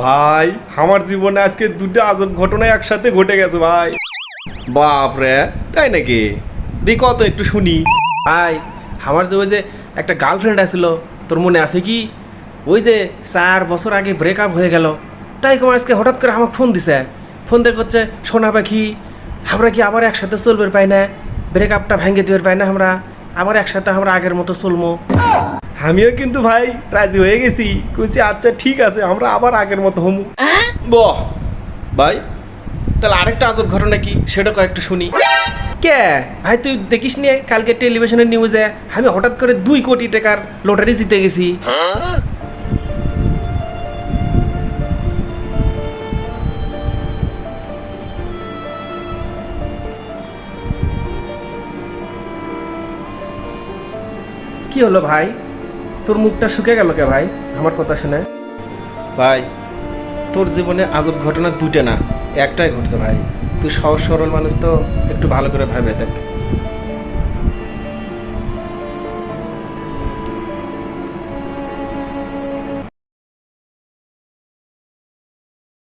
ভাই, আমার জীবনে আজকে দুটো আজব ঘটনা একসাথে ঘটে গেছে ভাই। বাপ রে, তাই নাকি? দেখো তো একটু শুনি। ভাই, আমার যে ওই যে একটা গার্লফ্রেন্ড আছিল, তোর মনে আছে কি? ওই যে চার বছর আগে ব্রেকআপ হয়ে গেল। তাই তোমার আজকে হঠাৎ করে আমাকে ফোন দিছে। ফোন দিয়ে করছে, সোনা পাখি, আমরা কি আবার একসাথে চলবে পাই না? ব্রেকআপটা ভেঙে দিবে পাই না আমরা? আবার একসাথে আমরা আগের মতো চলবো আমিও কিন্তু ভাই রাজি হয়ে গেছি। কুচি আচ্ছা ঠিক আছে আমরা আবার আগের মতো হমু। বাহ। ভাই তাহলে আরেকটা আজব ঘটনা কি? সেটা কয়েকটু শুনি। কে? ভাই তুই দেখিস নি কালকে টেলিভিশনের নিউজে আমি হঠাৎ করে দুই কোটি টাকার লটারি জিতে গেছি। কি হলো ভাই? তোর মুখটা শুকে গেল কে ভাই? আমার কথা শুনে। ভাই, তোর জীবনে আজব ঘটনা দুটো না, একটাই ঘটছে ভাই। তুই সহজ সরল মানুষ তো, একটু ভালো করে ভাবে দেখ।